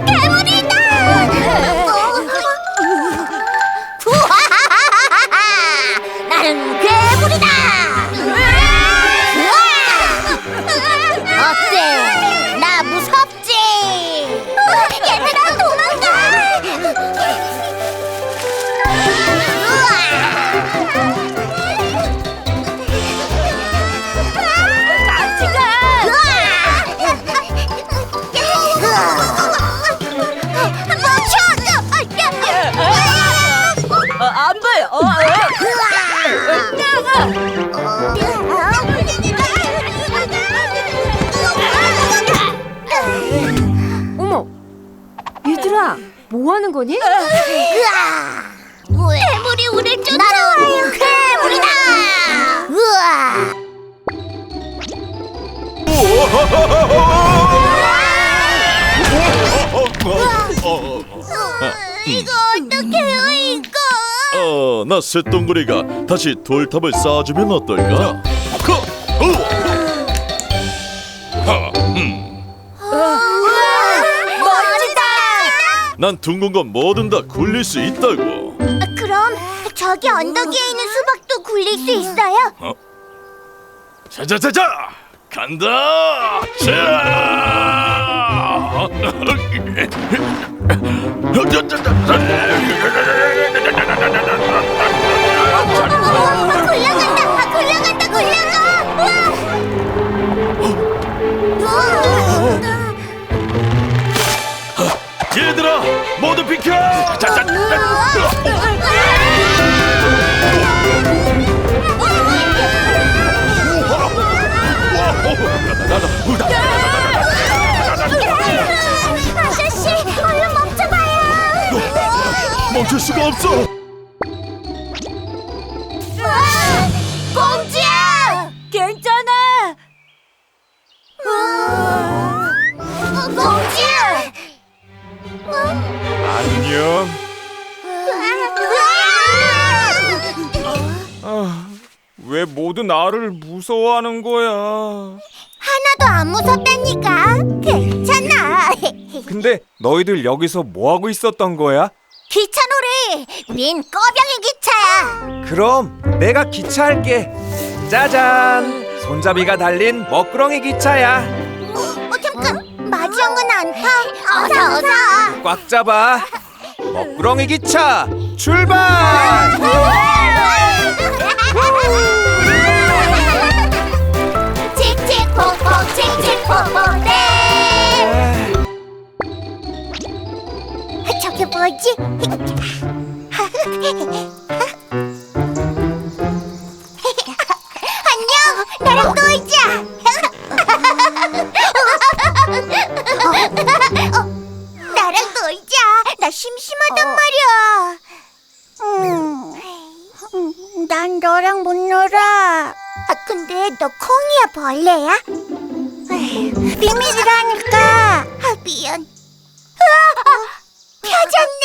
괴 뭐 하는 거니? 괴물이 우릴 쫓아와요. 괴물이다. 우와. 이거 어떡해요 이거? 어, 나 쇳덩구리가 다시 돌탑을 쌓아주면 어떨까? 어, 난 둥근 건 뭐든 다 굴릴 수 있다고. 그럼 저기 언덕 위에 있는 수박도 굴릴 수 있어요? 자자자자, 간다. 자. 비켜! 자 자. 아저씨, 얼른 멈춰봐요. 멈출 수가 없어. 안녕. 아! 아, 왜 모두 나를 무서워하는 거야? 하나도 안 무섭다니까. 괜찮아. 근데 너희들 여기서 뭐 하고 있었던 거야? 기차 놀이. 우린 꺼병이 기차야. 그럼 내가 기차 할게. 짜잔! 손잡이가 달린 먹구렁이 기차야. 어, 어 잠깐. 마지막은 안 타. 어서 어서. 꽉 잡아. 먹구렁이 기차 출발! 칙칙폭폭 칙칙폭폭 네. 저게 뭐지? 난 너랑 못 놀아. 아, 근데 너 콩이야 벌레야? 에휴, 비밀이라니까. 아, 미안. 아, 펴졌네.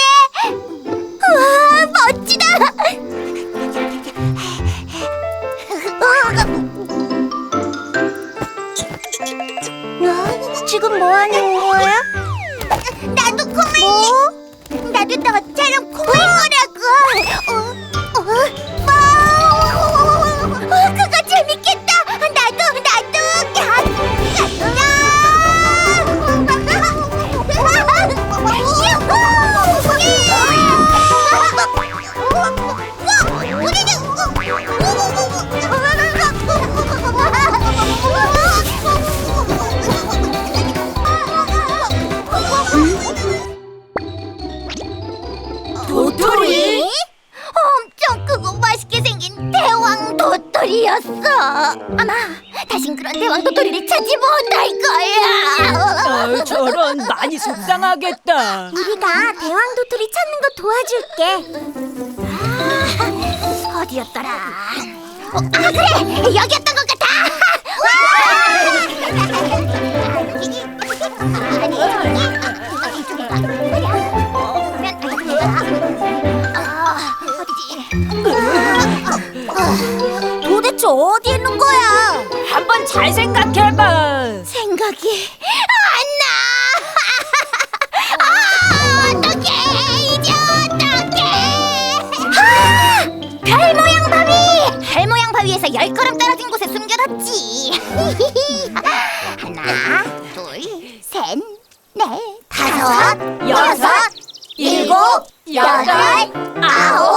우와, 멋지다. 너 지금 뭐 하는 거야? 나도 콩을 뭐? 나도 너처럼 콩을 거라고. 어? 어? 아마 다신 그런 대왕 도토리를 찾지 못할 거야. 어, 저런 많이 속상하겠다. 우리가 대왕 도토리 찾는 거 도와줄게. 아, 어디였더라? 어, 아 그래 여기였던 것 같아. 아니 이쪽인가? 아, 어디지? 도대체 어디 있는 거야? 한번 잘 생각해봐. 생각이 안 나. 아, 어떡해 이제 어떡해? 아, 별 모양 바위. 별 모양 바위에서 열 걸음 떨어진 곳에 숨겨놨지. 하나, 둘, 셋, 넷, 다섯, 여섯, 일곱, 여덟, 아홉.